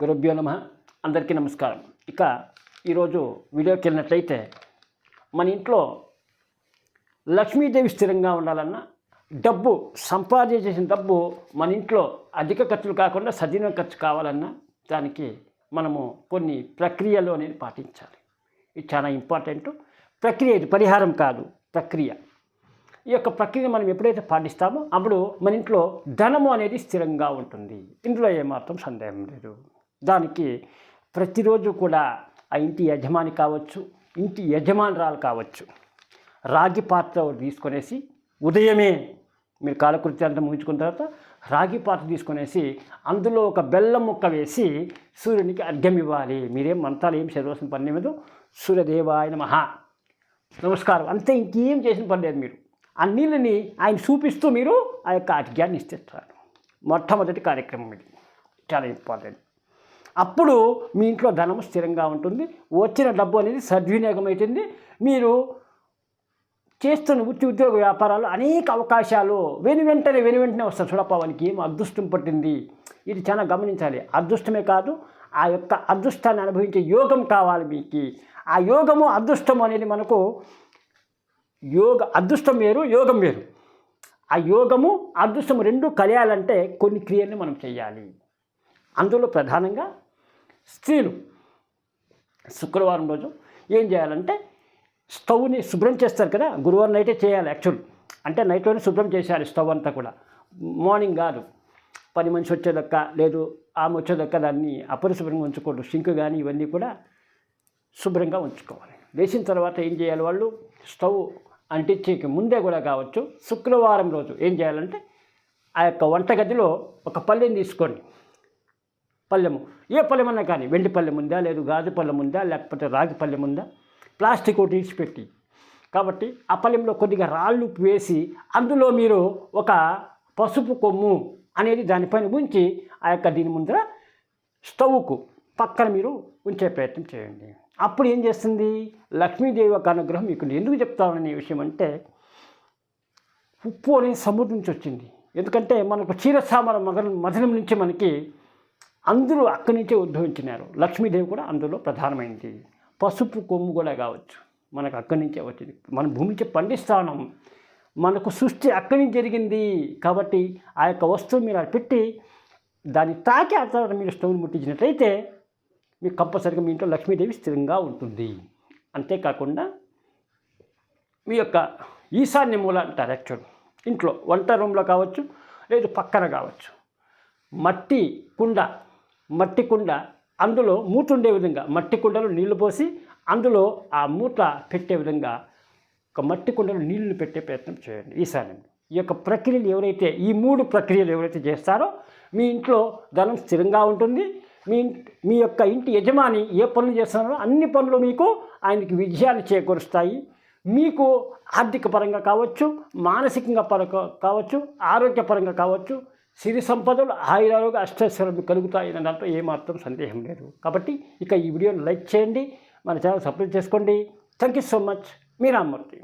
గురుభ్యో నమ. అందరికీ నమస్కారం. ఇక ఈరోజు వీడియోకి వెళ్ళినట్లయితే మన ఇంట్లో లక్ష్మీదేవి స్థిరంగా ఉండాలన్నా డబ్బు సంపాదించేసిన డబ్బు మన ఇంట్లో అధిక ఖర్చులు కాకుండా సజీవ ఖర్చు కావాలన్నా దానికి మనము కొన్ని ప్రక్రియలు అనేది పాటించాలి. ఇది చాలా ఇంపార్టెంట్. ప్రక్రియ ఇది పరిహారం కాదు ప్రక్రియ. ఈ యొక్క ప్రక్రియను మనం ఎప్పుడైతే పాటిస్తామో అప్పుడు మన ఇంట్లో ధనము అనేది స్థిరంగా ఉంటుంది. ఇందులో ఏమాత్రం సందేహం లేదు. దానికి ప్రతిరోజు కూడా ఆ ఇంటి యజమాని కావచ్చు ఇంటి యజమానురాలు కావచ్చు రాగి పాత్ర తీసుకునేసి తీసుకొనేసి ఉదయమే మీరు కాలకృత్యాంతా ముగించుకున్న తర్వాత రాగి పాత్ర తీసుకొనేసి అందులో ఒక బెల్లం ముక్క వేసి సూర్యునికి అర్ఘ్యం ఇవ్వాలి. మీరేం మంత్రాలు ఏం చదవాల్సిన పని లేదు. సూర్యదేవాయ నమః. నమస్కారం. అంతే ఇంకేం చేసిన పని లేదు మీరు. ఆ నీళ్ళని ఆయన చూపిస్తూ మీరు ఆ యొక్క అర్ఘ్యాన్ని ఇస్తారు మొట్టమొదటి కార్యక్రమం ఇది. చాలా ఇంపార్టెంట్. అప్పుడు మీ ఇంట్లో ధనం స్థిరంగా ఉంటుంది. వచ్చిన డబ్బు అనేది సద్వినియోగం అవుతుంది మీరు చేస్తున్న వృత్తి ఉద్యోగ వ్యాపారాలు అనేక అవకాశాలు వెను వెంటనే వెను వెంటనే వస్తారు చూడపవానికి ఏం అదృష్టం పట్టింది? ఇది చాలా గమనించాలి. అదృష్టమే కాదు ఆ యొక్క అదృష్టాన్ని అనుభవించే యోగం కావాలి మీకు. ఆ యోగము అదృష్టం అనేది మనకు యోగ అదృష్టం వేరు యోగం వేరు. ఆ యోగము అదృష్టం రెండు కలియాలంటే కొన్ని క్రియలను మనం చేయాలి. అందులో ప్రధానంగా స్త్రీలు. శుక్రవారం రోజు ఏం చేయాలంటే స్టవ్ని శుభ్రం చేస్తారు కదా గురువారం నైటే చేయాలి యాక్చువల్. అంటే నైట్లోనే శుభ్రం చేసేయాలి స్టవ్ అంతా కూడా. మార్నింగ్ కాదు. పని మనిషి వచ్చేదక్క లేదు ఆమె వచ్చేదక్క దాన్ని అపరిశుభ్రంగా ఉంచకూడదు సింక్ కానీ ఇవన్నీ కూడా శుభ్రంగా ఉంచుకోవాలి. వేసిన తర్వాత ఏం చేయాలి వాళ్ళు? స్టవ్ అంటించేకి ముందే కూడా కావచ్చు. శుక్రవారం రోజు ఏం చేయాలంటే ఆ యొక్క వంటగదిలో ఒక పల్లెని తీసుకొని పళ్ళెము ఏ పళ్ళెం అన్నా కానీ వెండి పళ్ళెం ఉందా లేదు గాజు పళ్ళెం ఉందా లేకపోతే రాగి పళ్ళెం ఉందా? ప్లాస్టిక్ ఒకటి ఇచ్చిపెట్టి. కాబట్టి ఆ పళ్ళెంలో కొద్దిగా రాళ్ళు వేసి అందులో మీరు ఒక పసుపు కొమ్ము అనేది దానిపైన ఉంచి ఆ యొక్క దీని ముందర స్టవ్కు పక్కన మీరు ఉంచే ప్రయత్నం చేయండి. అప్పుడు ఏం చేస్తుంది? లక్ష్మీదేవి యొక్క అనుగ్రహం మీకు ఎందుకు చెప్తామనే విషయం అంటే ఉప్పు అనేది సముద్రం నుంచి వచ్చింది. ఎందుకంటే మనకు క్షీరసామర మగ మధురం నుంచి మనకి అందరూ అక్కడి నుంచే ఉద్భవించినారు. లక్ష్మీదేవి కూడా అందులో ప్రధానమైనది పసుపు కొమ్ము కూడా కావచ్చు. మనకు అక్కడి నుంచే వచ్చింది. మన భూమికి పండిస్తానం. మనకు సృష్టి అక్కడి నుంచి జరిగింది. కాబట్టి ఆ యొక్క వస్తువు మీరు అది పెట్టి దాన్ని తాకి ఆ తర్వాత మీరు స్టవ్ని ముట్టించినట్లయితే మీకు కంపల్సరిగా మీ ఇంట్లో లక్ష్మీదేవి స్థిరంగా ఉంటుంది. అంతేకాకుండా మీ యొక్క ఈశాన్య మూల అంటారు యాక్చువల్. ఇంట్లో వంట రూమ్లో కావచ్చు లేదు పక్కన కావచ్చు. మట్టి కుండ మట్టి కుండ అందులో మూత ఉండే విధంగా మట్టి కుండలో నీళ్ళు పోసి అందులో ఆ మూట పెట్టే విధంగా ఒక మట్టి కుండలో నీళ్ళు పెట్టే ప్రయత్నం చేయండి. ఈశాన్యం ఈ యొక్క ప్రక్రియలు ఎవరైతే ఈ మూడు ప్రక్రియలు ఎవరైతే చేస్తారో మీ ఇంట్లో ధనం స్థిరంగా ఉంటుంది. మీ మీ యొక్క ఇంటి యజమాని ఏ పనులు చేస్తున్నారో అన్ని పనులు మీకు ఆయనకి విజయాన్ని చేకూరుస్తాయి. మీకు ఆర్థిక పరంగా కావచ్చు మానసికంగా పరంగా కావచ్చు ఆరోగ్యపరంగా కావచ్చు సిరి సంపదలు ఆయురారోగ్య అష్టశ్వరం కలుగుతాయని దాంట్లో ఏమాత్రం సందేహం లేదు. కాబట్టి ఇక ఈ వీడియోని లైక్ చేయండి మన ఛానల్ సబ్స్క్రైబ్ చేసుకోండి. Thank you so much. Me Rammurthy